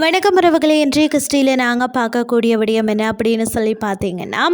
வணக்கம் உறவுகளை. இன்றைய கிறிஸ்டியில் நாங்கள் பார்க்கக்கூடிய விடயம் என்ன அப்படின்னு சொல்லி பார்த்தீங்கன்னா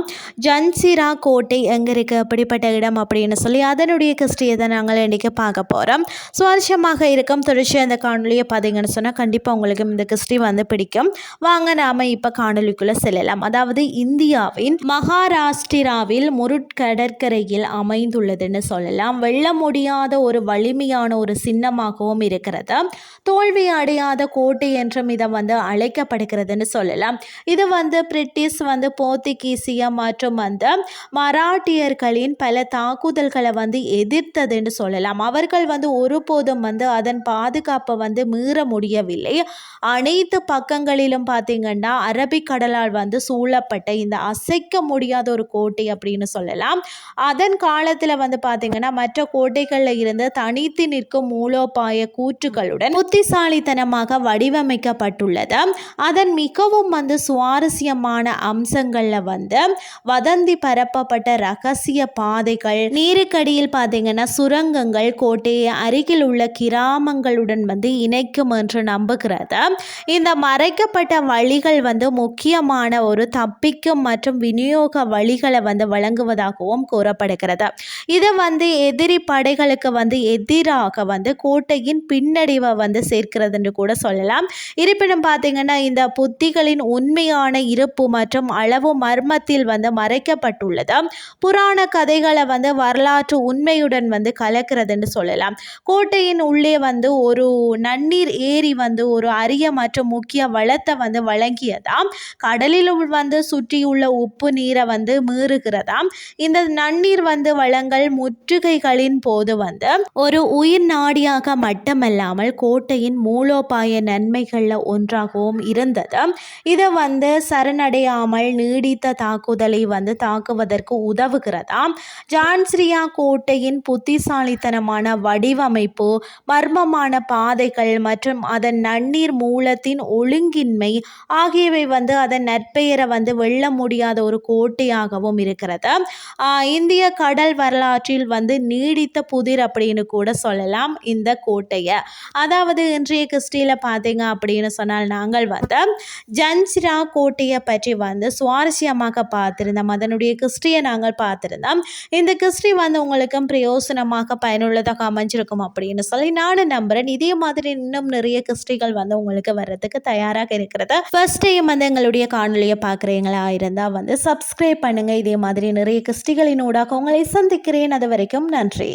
ஜன்சிரா கோட்டை எங்கே இருக்குது அப்படிப்பட்ட இடம் அப்படின்னு சொல்லி அதனுடைய கிறிஸ்டியை தான் நாங்கள் இன்றைக்கி பார்க்க போகிறோம் சுவாரஸ்யமாக இருக்கும் தொடர்ச்சி அந்த காணொலியை பார்த்தீங்கன்னு சொன்னால் கண்டிப்பாக உங்களுக்கு இந்த கிறிஸ்டி வந்து பிடிக்கும். வாங்க நாம் இப்போ காணொலிக்குள்ளே செல்லலாம். அதாவது இந்தியாவின் மகாராஷ்டிராவில் முருட்கடற்கரையில் அமைந்துள்ளதுன்னு சொல்லலாம். வெல்ல முடியாத ஒரு வலிமையான ஒரு சின்னமாகவும் இருக்கிறது. தோல்வி அடையாத கோட்டை என்றும் இதை வந்து அழைக்கப்படுகிறதுன்னு சொல்லலாம். இது வந்து பிரிட்டிஷ் வந்து போர்த்துகீசிய மற்றும் வந்து மராட்டியர்களின் பல தாக்குதல்களை வந்து எதிர்த்ததுன்னு சொல்லலாம். அவர்கள் வந்து ஒருபோதும் வந்து அதன் பாதுகாப்பை வந்து மீற முடியவில்லை. அனைத்து பக்கங்களிலும் பார்த்தீங்கன்னா அரபிக்கடலால் வந்து சூழப்பட்ட இந்த அசைக்க முடியாத ஒரு கோட்டை அப்படின்னு சொல்லலாம். அதன் காலத்தில் வந்து பார்த்திங்கன்னா மற்ற கோட்டைகளில் இருந்து தனித்து நிற்கும் மூலோபாய கூற்றுகளுடன் புத்திசாலித்தனமாக வடிவமைக்கப்பட்ட செய்யப்பட்டுள்ளது அதன் மிகவும் வந்து சுவாரஸ்யமான அம்சங்களில் வந்து வதந்தி பரப்பப்பட்ட ரகசிய பாதைகள் நீருக்கடியில் பார்த்தீங்கன்னா சுரங்கங்கள் கோட்டையை அருகில் உள்ள கிராமங்களுடன் வந்து இணைக்கும் என்று நம்புகிறது. இந்த மறைக்கப்பட்ட வழிகள் வந்து முக்கியமான ஒரு தப்பிக்கும் மற்றும் விநியோக வழிகளை வந்து வழங்குவதாகவும் கூறப்படுகிறது. இது வந்து எதிரி படைகளுக்கு வந்து எதிராக வந்து கோட்டையின் பின்னடைவை வந்து சேர்க்கிறது என்று கூட சொல்லலாம். இருப்பினும் இருப்பினும் பார்த்தீங்கன்னா இந்த புத்திகளின் உண்மையான இருப்பு மற்றும் அளவு மர்மத்தில் வந்து மறைக்கப்பட்டுள்ளது. புராண கதைகளை வந்து வரலாற்று உண்மையுடன் வந்து கலக்கிறதுன்னு சொல்லலாம். கோட்டையின் உள்ளே வந்து ஒரு நன்னீர் ஏரி வந்து ஒரு அரிய மற்றும் முக்கிய வளத்தை வந்து வழங்கியதாம். கடலில் வந்து சுற்றியுள்ள உப்பு நீரை வந்து மீறுகிறதாம். இந்த நன்னீர் வந்து வளங்கள் முற்றுகைகளின் போது வந்து ஒரு உயிர் நாடியாக மட்டுமல்லாமல் கோட்டையின் மூலோபாய நன்மைகளில் ஒன்றாகவும் இருந்தது. இதை வந்து சரணடையாமல் நீடித்த தாக்குதலை வந்து தாக்குவதற்கு உதவுகிறதாம் ஜான்ஸ்ரியா கோட்டையின் புத்திசாலித்தனமான வடிவமைப்பு மர்மமான பாதைகள் மற்றும் அதன் நன்னீர் மூலத்தின் ஒழுங்கின்மை ஆகியவை வந்து அதன் நற்பெயரை வந்து வெல்ல முடியாத ஒரு கோட்டையாகவும் இருக்கிறது. இந்திய கடல் வரலாற்றில் வந்து நீடித்த புதிர் அப்படின்னு கூட சொல்லலாம் இந்த கோட்டையை. அதாவது இன்றைய கிறிஸ்டியில் பார்த்தீங்க அப்படின்னு சொன்னால் நாங்கள் வந்து ஜன்சிரா கோட்டையை பற்றி வந்து சுவாரஸ்யமாக பார்த்துருந்தோம். அதனுடைய கிறிஸ்டியை நாங்கள் பார்த்துருந்தோம். இந்த கிறிஸ்டி வந்து உங்களுக்கும் பிரயோசனமாக பயனுள்ளதாக அமைஞ்சிருக்கும் அப்படின்னு சொல்லி நானும் நம்புகிறேன் இதே மாதிரி இன்னும் நிறைய கிறிஸ்டிகள் வந்து உங்களுக்கு வர்றதுக்கு தயாராக இருக்கிறது. ஃபர்ஸ்ட் டைம் வந்து எங்களுடைய காணொலியை பார்க்குறீங்களா? இருந்தால் வந்து சப்ஸ்கிரைப் பண்ணுங்கள் இதே மாதிரி நிறைய கிறிஸ்டிகளின் ஊடாக உங்களை சந்திக்கிறேன். அது வரைக்கும் நன்றி.